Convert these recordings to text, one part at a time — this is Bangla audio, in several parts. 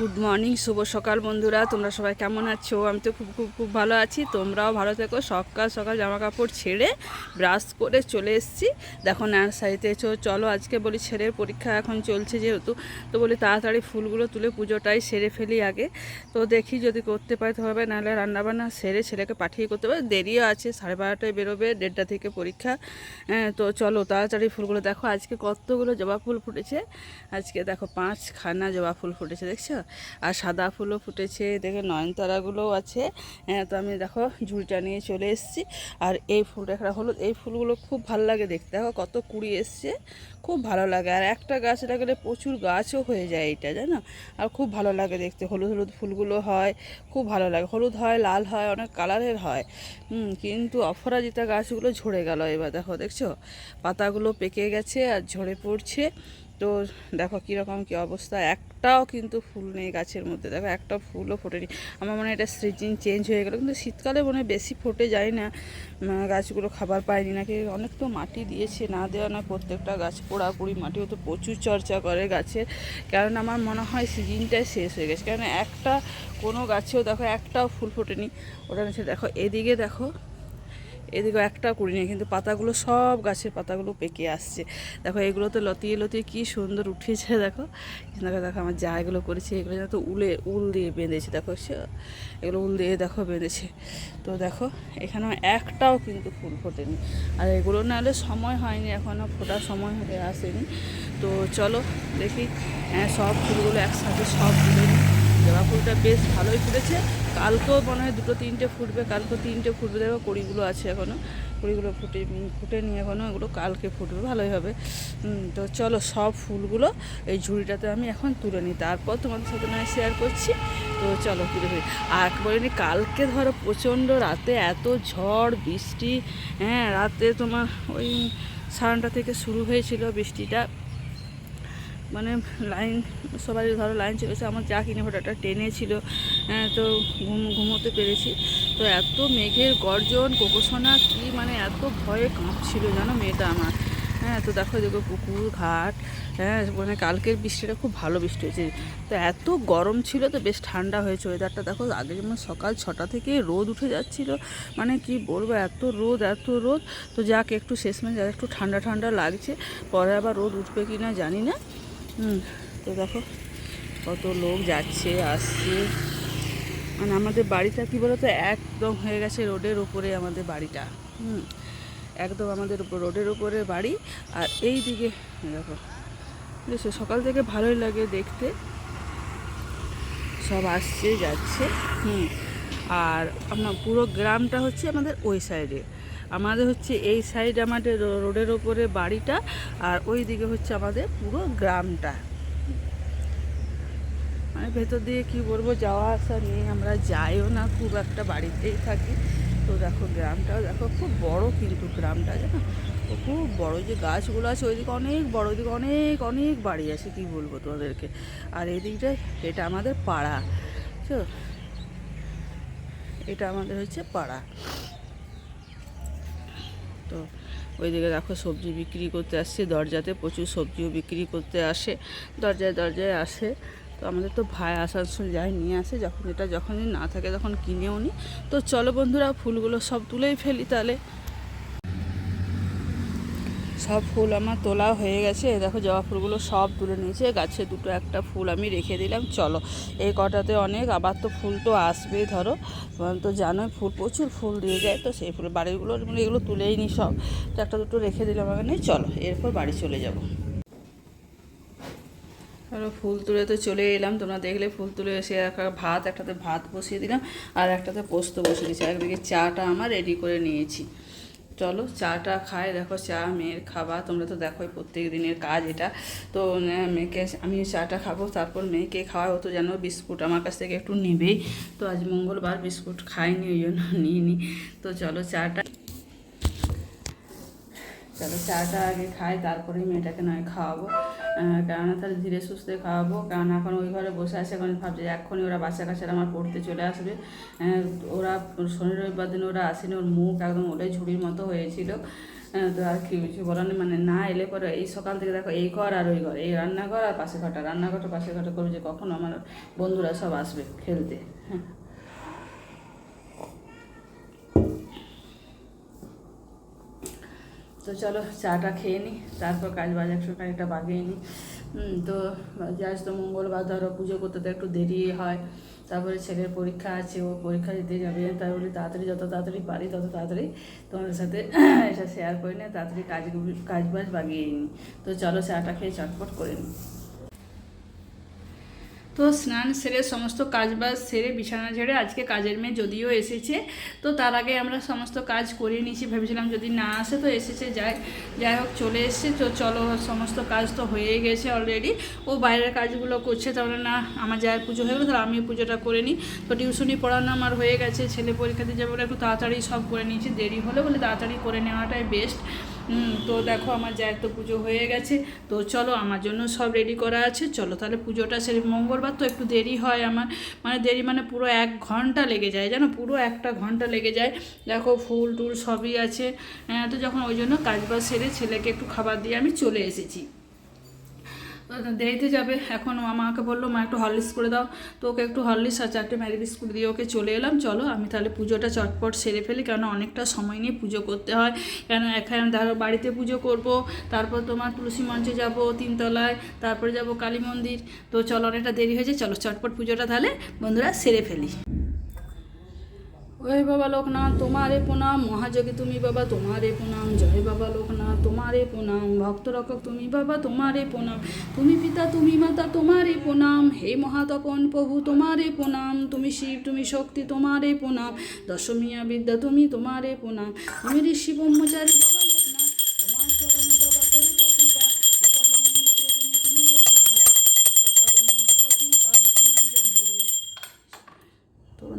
গুড মর্নিং শুভ সকাল বন্ধুরা। তোমরা সবাই কেমন আছো? আমি তো খুব খুব খুব ভালো আছি। তোমরাও ভালো থেকো। সকাল সকাল জামা কাপড় ছেড়ে ব্রাশ করে চলে এসেছি। দেখো নার্সারিতে চলো আজকে বলি ছেলের পরীক্ষা এখন চলছে যেহেতু। তো বলি তাড়াতাড়ি ফুলগুলো তুলে পুজোটাই সেরে ফেলি আগে। তো দেখি যদি করতে পারি হবে নাহলে রান্নাবান্না সেরে ছেলেকে পাঠিয়ে করতে পারে। দেরিও আছে সাড়ে বারোটায় বেরোবে দেড়টা থেকে পরীক্ষা। হ্যাঁ, তো চলো তাড়াতাড়ি ফুলগুলো দেখো। আজকে কতগুলো জবা ফুল ফুটেছে? আজকে দেখো পাঁচখানা জবা ফুল ফুটেছে দেখছ? আর সাদা ফুলও ফুটেছে, দেখে নয়নতারাগুলোও আছে। হ্যাঁ তো আমি দেখো ঝুড়িটা নিয়ে চলে এসেছি। আর এই ফুলটা একটা হলুদ, এই ফুলগুলো খুব ভালো লাগে দেখতে। দেখো কত কুড়ি এসছে, খুব ভালো লাগে। আর একটা গাছ লাগালে প্রচুর গাছও হয়ে যায় এটা জানো? আর খুব ভালো লাগে দেখতে। হলুদ হলুদ ফুলগুলো হয়, খুব ভালো লাগে। হলুদ হয়, লাল হয়, অনেক কালারের হয়। কিন্তু অপরাজিতা গাছগুলো ঝরে গেল এবার, দেখো, দেখছ? পাতাগুলো পেকে গেছে আর ঝরে পড়ছে। তো দেখো কীরকম কী অবস্থা। একটাও কিন্তু ফুল নেই গাছের মধ্যে। দেখো একটা ফুলও ফোটেনি। আমার মনে হয় এটা সিজন চেঞ্জ হয়ে গেলো। কিন্তু শীতকালে মনে হয় বেশি ফোটে যায় না। গাছগুলো খাবার পায়নি নাকি। অনেক তো মাটি দিয়েছে। না দেওয়া না প্রত্যেকটা গাছ পোড়াপুড়ি মাটিও তো প্রচুর চর্চা করে গাছের। কারণ আমার মনে হয় সিজনটাই শেষ হয়ে গেছে। কারণ একটা কোনো গাছেও দেখো একটাও ফুল ফোটেনি। ওটা হচ্ছে দেখো, এদিকে দেখো এদিকে একটা কুড়ি নেই, কিন্তু পাতাগুলো সব গাছের পাতাগুলো পেকে আসছে। দেখো এগুলো তো লতিয়ে লতিয়ে কী সুন্দর উঠেছে, দেখো। দেখো দেখো, আমার যা এগুলো করেছে, এগুলো যেন তো উলে, উল দিয়ে বেঁধেছে, দেখো এগুলো উল দিয়ে, দেখো, বেঁধেছে। তো দেখো এখানে একটাও কিন্তু ফুল ফোটেনি। আর এগুলো না হলে সময় হয়নি এখনও ফোটার সময় হয়ে আসেনি। তো চলো দেখি হ্যাঁ সব ফুলগুলো একসাথে সব তুলে নিই। জবা ফুলটা বেশ ভালোই ফুটেছে। কালকেও মনে হয় দুটো তিনটে ফুটবে কালকেও তিনটে ফুটবে। দেখো কড়িগুলো আছে এখনও কড়িগুলো ফুটে ফুটে নিয়ে এখনও এগুলো কালকে ফুটবে, ভালোই হবে। তো চলো সব ফুলগুলো এই ঝুড়িটাতে আমি এখন তুলে নিই। তারপর তোমাদের সাথে নয় শেয়ার করছি। তো চলো তুলে ফেলি। আর বলে নি, কালকে ধরো প্রচণ্ড রাতে এত ঝড়, বৃষ্টি হ্যাঁ রাতে তোমার ওই সাড়ে থেকে শুরু হয়েছিল বৃষ্টিটা। মানে লাইন সবাই ধরো লাইন চলেছে আমার যা কিনে ফোটাটা টেনে ছিল হ্যাঁ, তো ঘুম ঘুমোতে পেরেছি। তো এত মেঘের গর্জন কোকোসোনা কি মানে এত ভয়ে কাঁপছিল জানো মেয়েটা আমার। হ্যাঁ তো দেখো দেখো পুকুর ঘাট হ্যাঁ মানে কালকের বৃষ্টিটা খুব ভালো বৃষ্টি হয়েছে। তো এত গরম ছিল তো বেশ ঠান্ডা হয়েছে ওয়েদারটা দেখো আগে যেমন সকাল ছটা থেকে রোদ উঠে যাচ্ছিল মানে কি বলব এত রোদ এত রোদ। তো যাক একটু শেষমেশ আর একটু ঠান্ডা ঠান্ডা লাগছে। পরে আবার রোদ উঠবে কি না জানি না। তো দেখো, কত লোক যাচ্ছে, আসছে। মানে আমাদের বাড়িটা কি বলতো, একদম হয়ে গেছে রোডের উপরে আমাদের বাড়িটা। হুম, একদম আমাদের রোডের উপরে বাড়ি। আর এই দিকে, দেখো বুঝেছ সকাল থেকে ভালোই লাগে দেখতে। সব আসছে, যাচ্ছে, হুম। আর আপনার পুরো গ্রামটা হচ্ছে আমাদের ওই সাইডে আমাদের হচ্ছে এই সাইড আমাদের রোডের ওপরে বাড়িটা আর ওই দিকে হচ্ছে আমাদের পুরো গ্রামটা। মানে ভেতর দিয়ে কি বলব, যাওয়া আসা নেই, আমরা যাইও না, খুব একটা বাড়িতেই থাকি। তো দেখো গ্রামটাও দেখো, খুব বড় কিন্তু গ্রামটা, জানো? খুব বড় যে গাছগুলো আছে ওইদিকে অনেক বড়, ওইদিকে অনেক অনেক বাড়ি আছে, কি বলব তোমাদেরকে? আর এদিকটায় এটা আমাদের পাড়া, বুঝছ? এটা আমাদের হচ্ছে পাড়া। তো ওইদিকে দেখো সবজি বিক্রি করতে আসছে, দরজাতে প্রচুর সবজিও বিক্রি করতে আসে, দরজায় দরজায় আসে। তো আমাদের তো ভাই আসানসোল যাই নিয়ে আসে, যখন এটা যখনই না থাকে তখন কিনেও নিই তো চলো বন্ধুরা, ফুলগুলো সব তুলেই ফেলি তাহলে। সব ফুল আমার তোলা হয়ে গেছে। দেখো জবা ফুলগুলো সব তুলে নিয়েছে। গাছে দুটো একটা ফুল আমি রেখে দিলাম। চলো, এই কটাতে অনেক। আবার তো ফুল তো আসবেই, ধরো। তো জানোই ফুল প্রচুর ফুল দিয়ে যায়। তো সেই ফুল বাড়িগুলো মানে এগুলো তুলেই নি সব। তো একটা দুটো রেখে দিলাম এখানে চলো, এরপর বাড়ি চলে যাব। আরও ফুল তুলে তো চলে এলাম। তোমরা দেখলে ফুল তুলে এসে একটা ভাত, একটাতে ভাত বসিয়ে দিলাম। আর একটাতে পোস্ত বসিয়ে দিয়েছি। একদিকে চাটা আমার রেডি করে নিয়েছি। চলো চাটা খায় দেখো চা, মেয়ের খাবার, তোমরা তো দেখো প্রত্যেক দিনের কাজ এটা। তো মেয়েকে আমি চাটা খাব, তারপর মেয়েকে খাওয়া হতো যেন বিস্কুট আমার কাছ থেকে একটু নেবেই। তো আজ মঙ্গলবার বিস্কুট খাইনি, ওই জন্য নিই নি তো চলো চাটা চলো চাটা আগে খাই তারপরে মেয়েটাকে নয় খাওয়াবো। কেননা তাহলে ধীরে সুস্থে খাওয়াবো। কারণ এখন ওই ঘরে বসে আছে এখন ভাবছে এক্ষুনি ওরা বাচ্চা কাচ্চারা আমার পড়তে চলে আসবে। ওরা শনি রবিবার দিন ওরা আসেনি ওর মুখ একদম ওটাই ঝুড়ির মতো হয়েছিল। হ্যাঁ, তো আর কি কিছু বলার মানে না এলে পরে এই সকাল থেকে দেখো এই ঘর আর ওই ঘর এই রান্নাঘর আর পাশে ঘরটা। রান্নাঘরটা পাশে ঘরটা করবে যে কখন আমার বন্ধুরা সব আসবে খেলতে হ্যাঁ। তো চলো চাটা খেয়ে নিই তারপর কাজ বাজ একশো খানিকটা বাগিয়ে নিই তো আজ তো মঙ্গলবার ধরো পুজো করতে তো একটু দেরি হয়, তারপরে ছেলের পরীক্ষা আছে, ও পরীক্ষা দিতে যাবে বলি তাড়াতাড়ি, যত তাড়াতাড়ি পারি তত তাড়াতাড়ি তোমাদের সাথে এটা শেয়ার করে নিয়ে তাড়াতাড়ি কাজ কাজ বাজ বাগিয়ে নিই তো চলো চাটা খেয়ে চটপট করে নিই তো স্নান সেরে সমস্ত কাজবাজ সেরে বিছানা ঝেড়ে আজকে কাজের মেয়ে যদিও এসেছে, তো তার আগে আমরা সমস্ত কাজ করে নিয়েছি। ভেবেছিলাম যদি না আসে তো এসেছে, যাই যাই হোক চলে এসেছে। তো চলো, সমস্ত কাজ তো হয়ে গেছে অলরেডি ও বাইরের কাজগুলো করছে, তাহলে না, আমার যায়ের পুজো হয়ে গেলো, তাহলে আমি পুজোটা করে নিই। তো টিউশনি পড়ানো আমার হয়ে গেছে, ছেলে পরীক্ষা দিয়ে যাবে একটু তাড়াতাড়ি সব করে নিয়েছি, দেরি হলে বলে তাড়াতাড়ি করে নেওয়াটাই বেস্ট হুম, তো দেখো আমার যায় তো পুজো হয়ে গেছে। তো চলো আমার জন্য সব রেডি করা আছে। চলো তাহলে পুজোটা সেরে মঙ্গলবার তো একটু দেরি হয় আমার। মানে দেরি মানে পুরো এক ঘণ্টা লেগে যায় জানো? পুরো একটা ঘণ্টা লেগে যায়। দেখো ফুল টুল সবই আছে। হ্যাঁ তো যখন ওই জন্য কাজবাজ সেরে ছেলেকে একটু খাবার দিয়ে আমি চলে এসেছি। দেরিতে যাবে। এখন আমাকে বলল, মা, একটু হরলিক্স করে দাও। তো ওকে একটু হরলিক্স আর চারটে ম্যারি বিস্কুট দিয়ে ওকে চলে এলাম। চলো, আমি তাহলে পুজোটা চটপট সেরে ফেলি কেন অনেকটা সময় নিয়ে পুজো করতে হয়। কেন এখানে ধরো বাড়িতে পুজো করব, তারপর তোমার তুলসী মঞ্চে যাব তিনতলায়, তারপরে যাব কালী মন্দির। তো চলো, অনেকটা দেরি হয়েছে চলো, চটপট পুজোটা তাহলে বন্ধুরা সেরে ফেলি। ওই বাবা লোকনাথ, তোমারে প্রণাম। মহাযোগী তুমি বাবা, তোমারে প্রণাম। জয় বাবা লোকনাথ, তোমারে প্রণাম। ভক্তরক্ষক তুমি বাবা, তোমারে প্রণাম। তুমি পিতা, তুমি মাতা, তোমারে প্রণাম। হে মহাতপন প্রভু, তোমারে প্রণাম। তুমি শিব, তুমি শক্তি, তোমারে প্রণাম। দশমিয়া বিদ্যা তুমি তোমারে প্রণাম। তুমি ঋষি ব্রহ্মচারী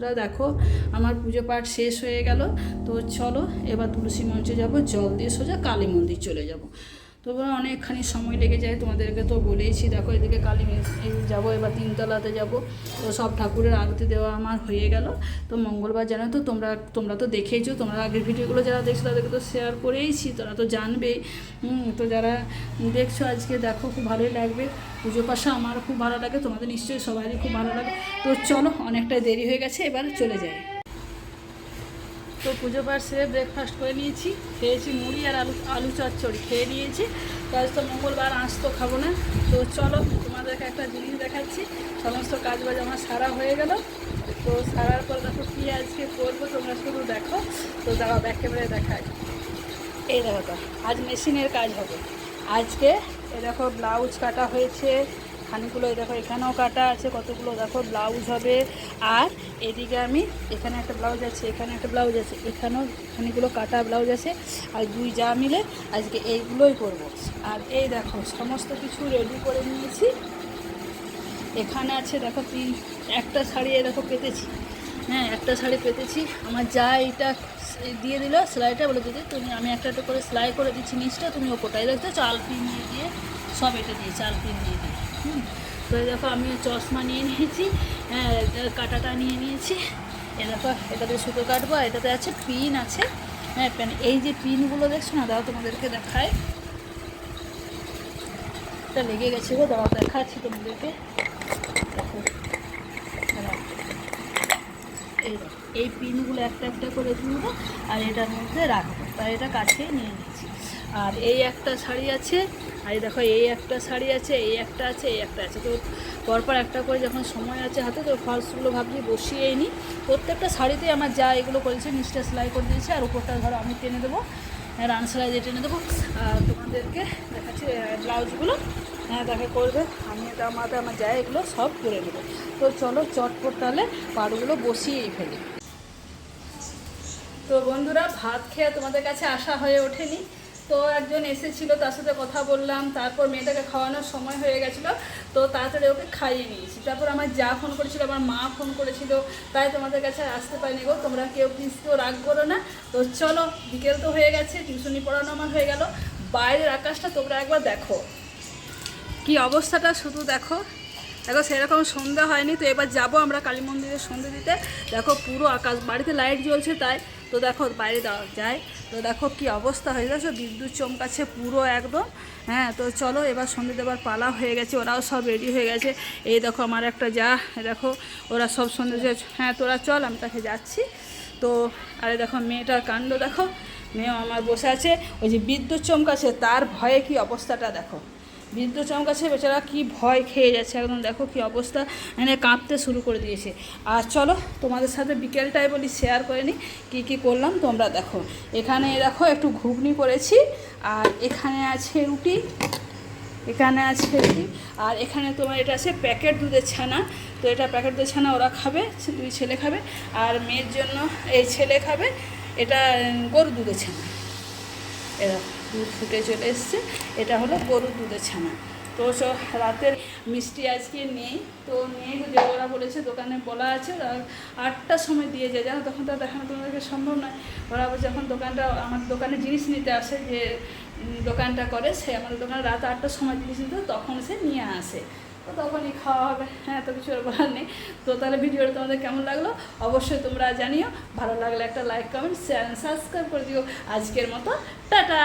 বন্ধুরা দেখো, আমার পুজো পাঠ শেষ হয়ে গেল। তো চলো, এবার তুলসী মঞ্চে যাব, জল দিয়ে সোজা কালী মন্দির চলে যাব। তো অনেকখানি সময় লেগে যায়, তোমাদেরকে তো বলেইছি, দেখো এদিকে কালী যাব, এবার তিনতলাতে যাব। তো সব ঠাকুরের আরতি দেওয়া আমার হয়ে গেল। তো মঙ্গলবার জানো তো, তোমরা তোমরা তো দেখেইছো, তোমরা আগের ভিডিওগুলো যারা দেখছ, তাদেরকে তো শেয়ার করেইছি, তোরা তো জানবেই তো যারা দেখছ আজকে, দেখো খুব ভালোই লাগবে। পুজো পাশা আমার খুব ভালো লাগে, তোমাদের নিশ্চয়ই সবারই খুব ভালো লাগে। তো চলো, অনেকটাই দেরি হয়ে গেছে, এবার চলে যাই। তো পুজো পাঠ সেরে ব্রেকফাস্ট করে নিয়েছি। খেয়েছি মুড়ি আর আলু আলু চচ্চড়ি। খেয়ে নিয়েছি। তো তো মঙ্গলবার আঁশ তো খাব না। তো চলো, তোমাদেরকে একটা জিনিস দেখাচ্ছি। সমস্ত কাজ বাজ আমার সারা হয়ে গেল। তো সারার পর দেখো কী আজকে করব, তোমরা শুধু দেখো। তো ব্যাক ক্যামেরায় দেখাই। এই দেখো আজ মেশিনের কাজ হবে। আজকে এ দেখো ব্লাউজ কাটা হয়েছে। খানিগুলো এই দেখো, এখানেও কাটা আছে, কতগুলো দেখো ব্লাউজ হবে। আর এদিকে আমি, এখানে একটা ব্লাউজ আছে, এখানে একটা ব্লাউজ আছে, এখানেও খানিগুলো কাটা ব্লাউজ আছে। আর দুই যা মিলে আজকে এইগুলোই করব আর এই দেখো, সমস্ত কিছু রেডি করে নিয়েছি। এখানে আছে, দেখো, তিন, একটা শাড়ি দেখো পেতেছি। হ্যাঁ একটা শাড়ি পেতেছি। আমার যা এইটা দিয়ে দিল, সেলাইটা বলে দিদি তুমি, আমি একটা একটা করে সেলাই করে দিচ্ছি নিচটা, তুমি ওপরটাই দেখছ চাল পিন দিয়ে দিয়ে সব এটা দিয়ে চাল পিন দিয়ে দিয়ে তো দেখো আমি চশমা নিয়ে নিয়েছি হ্যাঁ কাটাটা নিয়ে নিয়েছি। এ দেখো, এটাতে সুতো কাটবো, আর এটাতে আছে পিন আছে হ্যাঁ পেন। এই যে পিনগুলো দেখছ না, দাও তোমাদেরকে দেখায় এটা লেগে গেছে গো, দাও, দেখাচ্ছি তোমাদেরকে। এই এই পিনগুলো একটা একটা করে তুলবো, আর এটার মধ্যে রাখব। তাই এটা কাছে নিয়ে নিচ্ছি আর এই একটা শাড়ি আছে আর দেখো এই একটা শাড়ি আছে এই একটা আছে এই একটা আছে। তো পরপর একটা করে যখন সময় আছে হাতে তো ফলসগুলো ভাবছি বসিয়েই নিই। প্রত্যেকটা শাড়িতে আমার যা এগুলো করেছে নিচটা সেলাই করে দিয়েছে আর উপরটা ধরো আমি টেনে দেবো হ্যাঁ, রান সেলাই দিয়ে টেনে দেবো। তোমাদেরকে দেখাচ্ছি ব্লাউজগুলো। হ্যাঁ দেখা করবে। আমি এটা আমাদের আমার যায় এগুলো সব করে নেব। তো চলো চটপট তাহলে পাড়গুলো বসিয়েই ফেলি। তো বন্ধুরা ভাত খেয়ে তোমাদের কাছে আসা হয়ে ওঠেনি। তো একজন এসেছিল, তার সাথে কথা বললাম, তারপর মেয়েটাকে খাওয়ানোর সময় হয়ে গেছিল, তো তাড়াতাড়ি ওকে খাইয়ে নিয়েছি। তারপর আমার যা ফোন করেছিল, আমার মা ফোন করেছিল, তাই তোমাদের কাছে আসতে পারিনি গো, তোমরা কেউ প্লিজ কেউ রাগ করো না। তো চলো, বিকেল তো হয়ে গেছে টিউশনি পড়ানো আমার হয়ে গেল। বাইরের আকাশটা তোমরা একবার দেখো। কি অবস্থাটা শুধু দেখো। দেখো, সেরকম সন্ধ্যা হয়নি, তো এবার যাব আমরা কালী মন্দিরে সন্ধ্যে দিতে। দেখো, পুরো আকাশ, বাড়িতে লাইট জ্বলছে তাই। তো দেখো, বাইরে দাও যায় তো দেখো কি অবস্থা হয়ে গেছে, বিদ্যুৎ চমকাচ্ছে পুরো একদম। হ্যাঁ তো চলো, এবার সন্ধ্যে দেবার পালা হয়ে গেছে, ওরাও সব রেডি হয়ে গেছে। এই দেখো, আমার একটা যা দেখো, ওরা সব সন্ধ্যে যে- হ্যাঁ তোরা চল, আমি তাকে যাচ্ছি। তো, আরে দেখো, মেয়েটার কাণ্ড দেখো, মেয়েও আমার বসে আছে। ওই যে বিদ্যুৎ চমকাছে তার ভয়ে কি অবস্থাটা দেখো। বিদ্যুৎ চমকাছে বেচারা কি ভয় খেয়ে যাচ্ছে। একদম দেখো কি অবস্থা। মানে কাঁপতে শুরু করে দিয়েছে। আর চলো, তোমাদের সাথে বিকেলটাই বলি শেয়ার করে নিই কী কী করলাম, তোমরা দেখো। এখানে দেখো, একটু ঘুগনি করেছি। আর এখানে আছে রুটি। এখানে আছে আর এখানে তোমার এটা আছে প্যাকেট দুধের ছানা। তো এটা প্যাকেট দুধের ছানা ওরা খাবে, দুই ছেলে খাবে। আর মেয়ের জন্য এই ছেলে খাবে, এটা গরুর দুধের ছানা। এরা দুধ ফুটে চলে এসছে। এটা হলো গরুর দুধের ছানা। তো সব রাতের মিষ্টি আজকে নেই। তো নেই যে ওরা বলেছে, দোকানে বলা আছে আটটার সময় দিয়ে যায়। জানো, তখন তো দেখানো তোমাদেরকে সম্ভব নয়। ওরা যখন দোকানটা, আমার দোকানে জিনিস নিতে আসে যে দোকানটা করে, সে আমাদের দোকানে রাত আটটার সময় জিনিস নিতে তখন সে নিয়ে আসে। তো তখনই খাওয়া হবে। হ্যাঁ তো কিছু বলার নেই। তো তাহলে ভিডিওটা তোমাদের কেমন লাগল? অবশ্যই তোমরা জানিও। ভালো লাগলে একটা লাইক কমেন্ট শেয়ার সাবস্ক্রাইব করে দিও। আজকের মতো, টাটা!